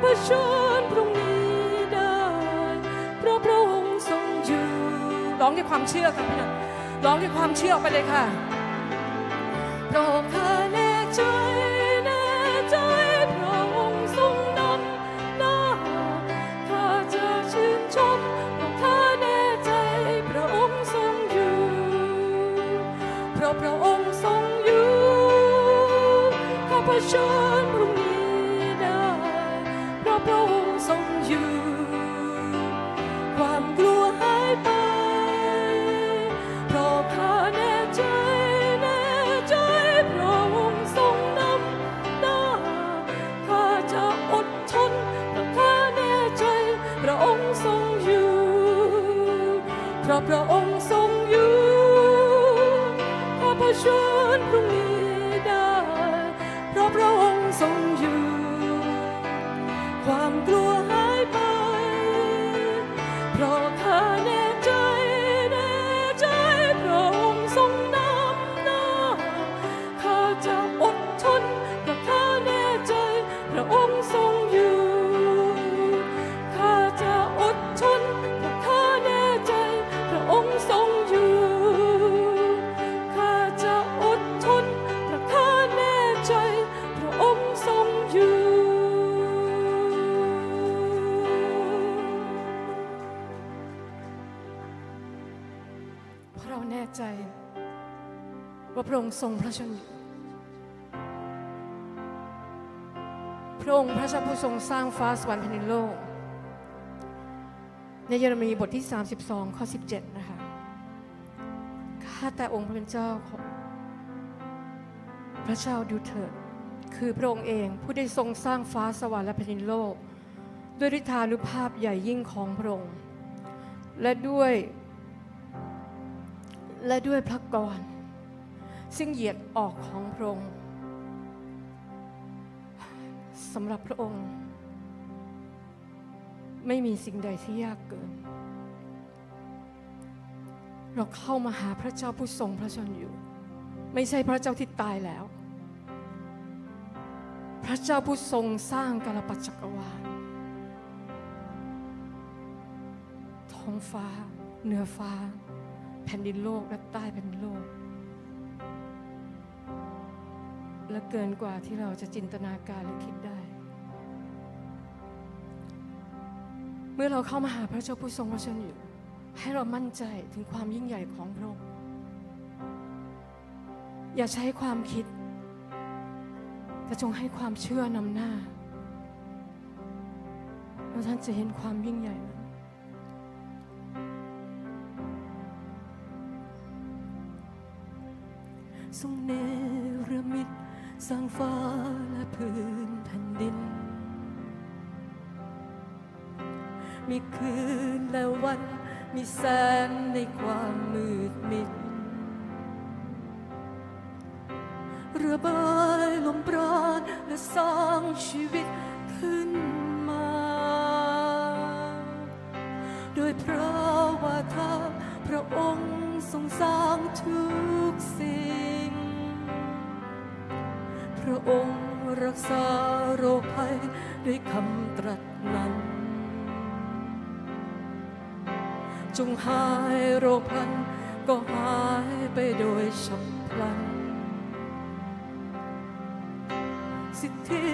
เผชิญพรุ่งนี้ได้เพราะพระองค์ทรงอยู่ร้องด้วยความเชื่อค่ะพี่น้องร้องด้วยความเชื่อไปเลยค่ะเพราะข้าแน่ใจแน่ใจพระองค์ทรงนำหน้าข้าจะชื่นชมเพราะข้าแน่ใจพระองค์ทรงอยู่เพราะพระองค์ทรงอยู่ข้าเผชิ ใจ ว่าพระองค์ทรงพระชนอยู่พระองค์พระเจ้าผู้ทรงสร้างฟ้าสวรรค์แผ่นดินโลก ในเยเรมีบทที่ 32 ข้อ 17 นะคะ ข้าแต่องค์พระเป็นเจ้าของพระเจ้าดูเถิด คือพระองค์เองผู้ได้ทรงสร้างฟ้าสวรรค์และแผ่นดินโลก ด้วยฤทธานุภาพใหญ่ยิ่งของพระองค์ และด้วย และด้วยพระกรซึ่งเหยียดออกของพระองค์สำหรับพระองค์ ไม่มีสิ่งใดที่ยากเกิน เราเข้ามาหาพระเจ้าผู้ทรงพระชนอยู่ ไม่ใช่พระเจ้าที่ตายแล้ว พระเจ้าผู้ทรงสร้างกาลปัจจักรวาลท้องฟ้า เหนือฟ้า แผ่นดินโลกและใต้แผ่นดินโลก และเกินกว่าที่เราจะจินตนาการหรือคิดได้ เมื่อเราเข้ามาหาพระเจ้าผู้ทรงพระชนอยู่ ให้เรามั่นใจถึงความยิ่งใหญ่ของพระองค์อย่าใช้ความคิด แต่จงให้ความเชื่อนำหน้าแล้วท่านจะเห็นความยิ่งใหญ่ ทรงเนรมิตสร้างฟ้าและพื้นแผ่นดิน มีคืนและวัน มีแสงในความมืดมิด เระบายลมปราณและสร้างชีวิตขึ้นมา โดยพระวาทาพระองค์ทรงสร้างทุก พระองค์รักษาโรคภัยด้วยคำตรัสนั้น จงหายโรคพันก็หายไปโดยฉับพลัน สิทธิ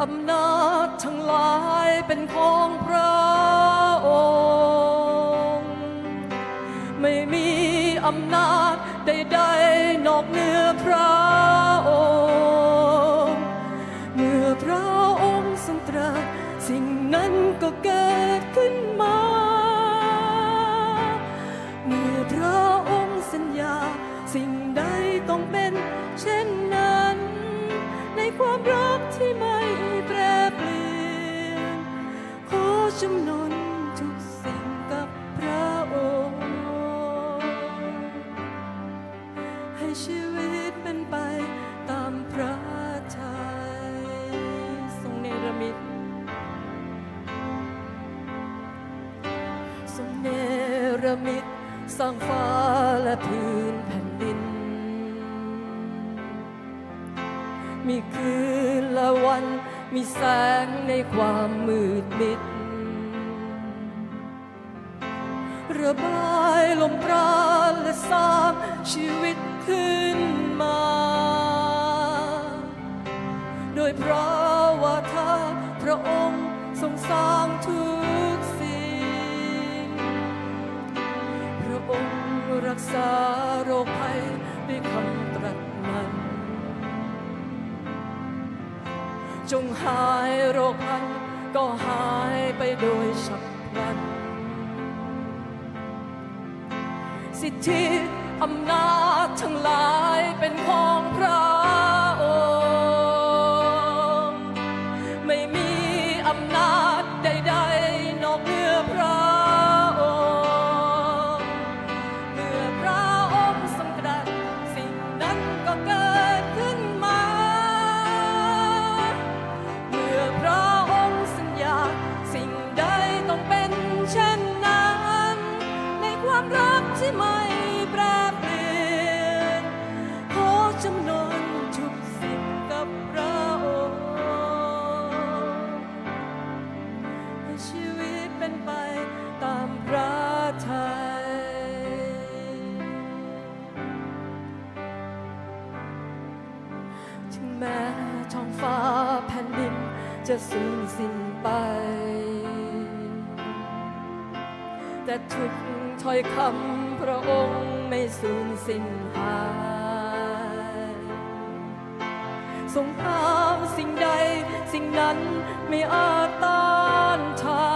อำนาจทั้งหลายเป็นของพระองค์ ไม่มีอำนาจใดๆนอกเหนือพระ ระบายลมปราณและสร้างชีวิตขึ้นมา โดยพระวาทาพระองค์ทรงสร้างทุกสิ่ง พระองค์รักษาโรคภัยด้วยคำตรัสนั้น จงหายโรคภัยก็หายไปโดยฉับ สิทธิอำนาจทั้งหลายเป็นของพระองค์ไม่มีอำนาจ จะสูญสิ้นไป แต่ทุกถ้อยคำพระองค์ไม่สูญสิ้นหายทรงห้ามสิ่งใดสิ่งนั้นไม่อาจต้านทาน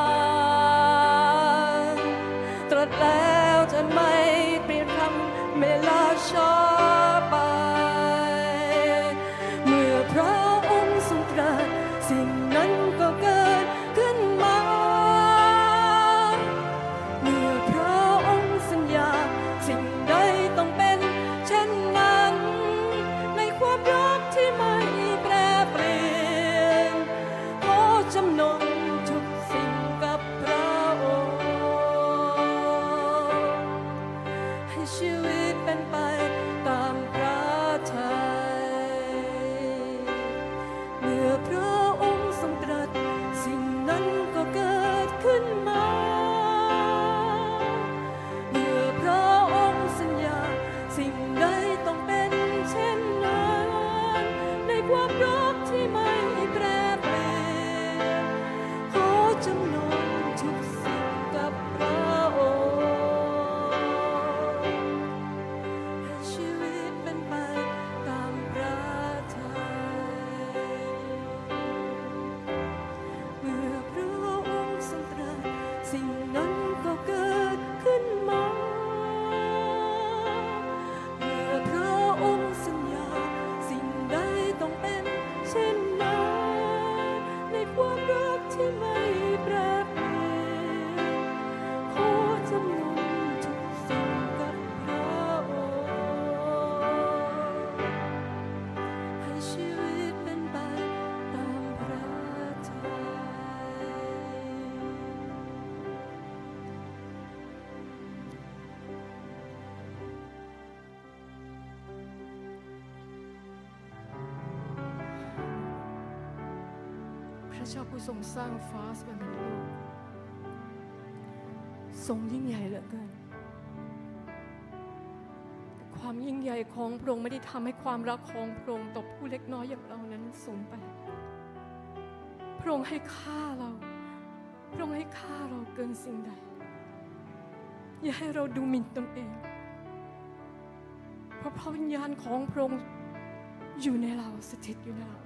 ระเจ้าผู้ทรงสร้างฟ้าสวรรค์โลกทรงยิ่งใหญ่เหลือเกิน ความยิ่งใหญ่ของพระองค์ไม่ได้ทำให้ความรักของพระองค์ต่อผู้เล็กน้อยอย่างเรานั้นสูญไป พระองค์ให้ค่าเรา พระองค์ให้ค่าเราเกินสิ่งใด อย่าให้เราดูหมิ่นตนเอง เพราะพระวิญญาณของพระองค์อยู่ในเราสถิตอยู่ในเรา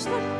し。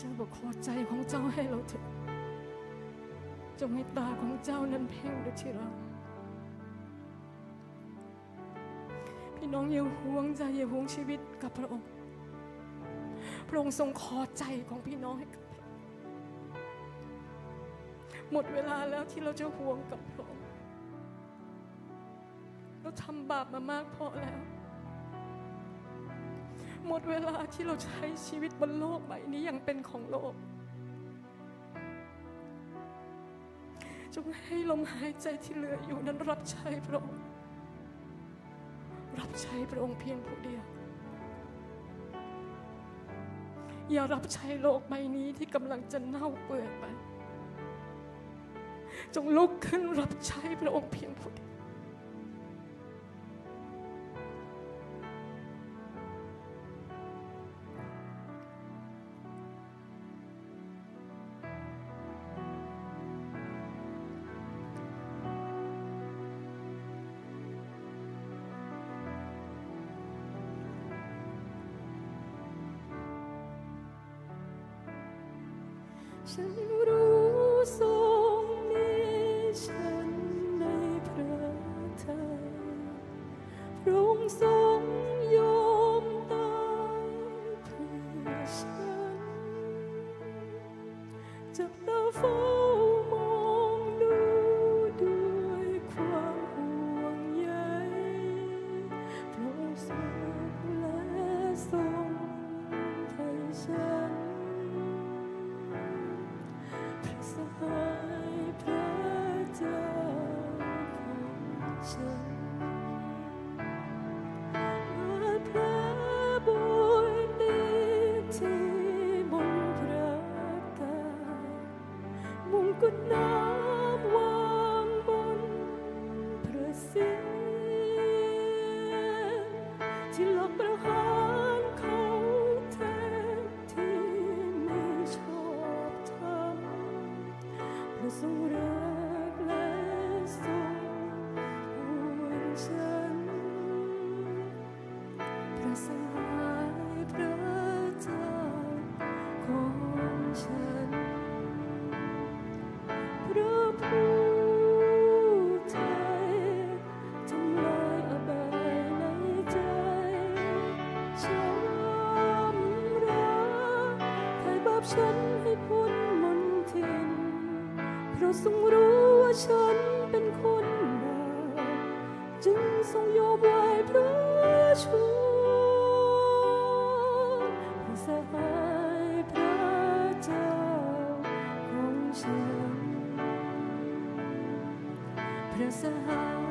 เจ้าบอกขอใจของเจ้าให้เราเถิดจงให้ตาของเจ้านั้นเพ่งดูที่เรา พี่น้องอย่าห่วงใจอย่าห่วงชีวิตกับพระองค์ พระองค์ทรงขอใจของพี่น้องให้กับหมดเวลาแล้วที่เราจะห่วงกับพระองค์ เราทำบาปมามากพอแล้ว หมดเวลาที่เราใช้ชีวิตบนโลกใบนี้อยังเป็นของโลก จงให้ลมหายใจที่เหลืออยู่นั้นรับใช้พระองค์ รับใช้พระองค์เพียงผู้เดียว อย่ารับใช้โลกใบนี้ที่กำลังจะเน่าเปื่อยไป จงลุกขึ้นรับใช้พระองค์เพียงผู้เดียว ฉันรู้ทรงมีฉันในพระทัยพระองค์ทรงยอมตายเพื่อฉันจับตาเฝ้า ฉันให้พ้นมนทินเพราะทรงรู้ว่าฉันเป็นคนบาปจึงทรงยอมไว้พระชนพระสหาย พ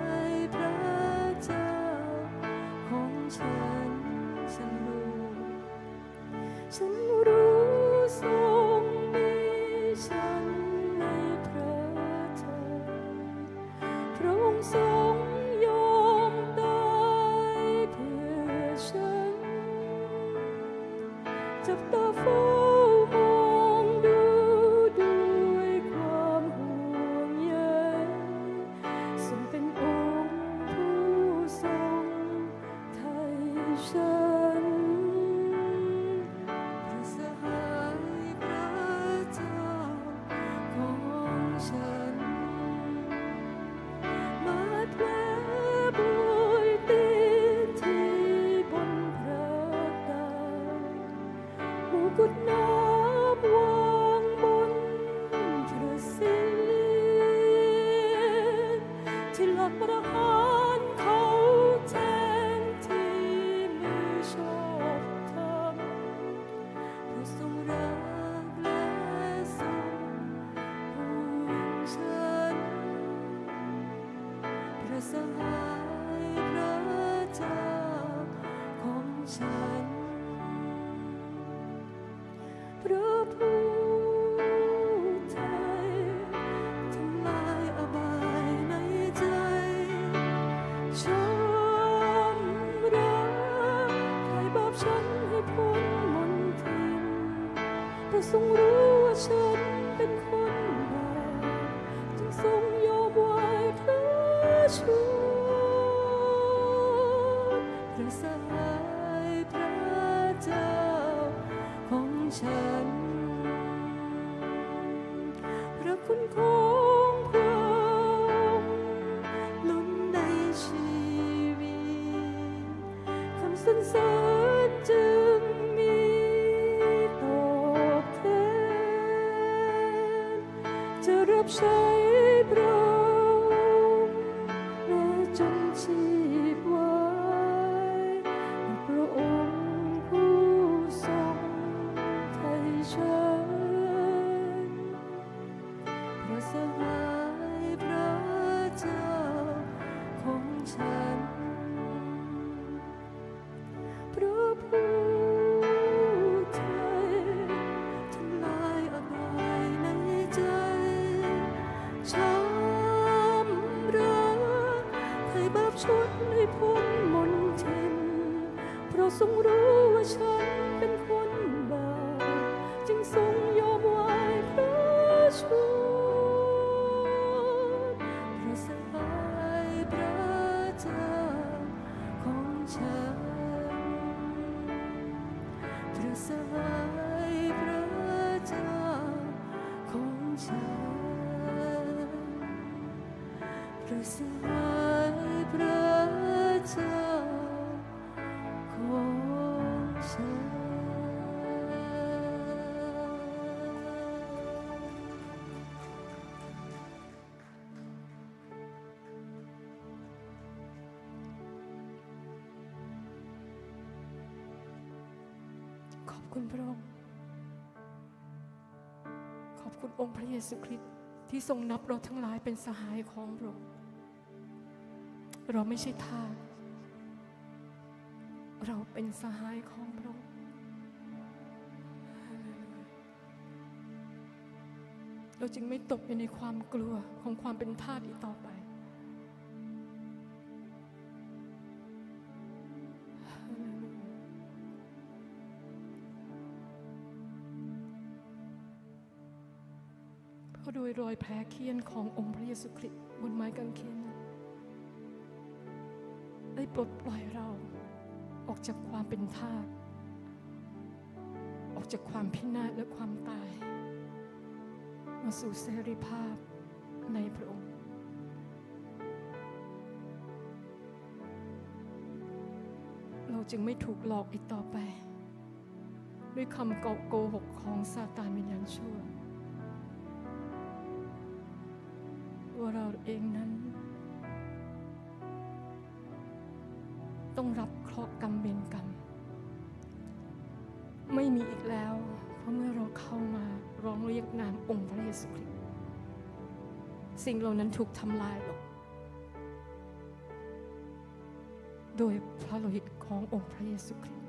มง พระทรงรู้ว่าฉันเป็นคนบาปจึงทรงยอมไว้พระชนพระสหายพระเจ้าของฉัน พระคุณของพระองค์ล้นในชีวิตคำสรรเสริญ จ ทรงรู้ว่าฉันเป็นคนบาปจึงทรงยอมไหวพระชนพระสหายพระเจ้าของฉันพระสหายพระเจ้าของฉันพระสหาย คุณพระองค์ ขอบคุณองค์พระเยซูคริสต์ที่ทรงนับเราทั้งหลายเป็นสหายของพระองค์ เราไม่ใช่ทาส เราเป็นสหายของพระองค์ เราจึงไม่ตกอยู่ในความกลัวของความเป็นทาสอีกต่อไป โดยรอยแผลเคียนขององค์พระเยซูคริสต์บนไม้กางเขนนั้นได้ปลดปล่อยเราออกจากความเป็นทาสออกจากความพินาศและความตาย มาสู่เสรีภาพในพระองค์ เราจึงไม่ถูกหลอกอีกต่อไป ด้วยคำโกหกของซาตานวิญญาณชั่ว เราเองนั้น ต้องรับเคราะห์กรรมเวรกรรม ไม่มีอีกแล้ว เพราะเมื่อเราเข้ามาร้องเรียกนามองค์พระเยซูคริสต์สิ่งเหล่านั้นถูกทำลายลงโดยพระโลหิตขององค์พระเยซูคริสต์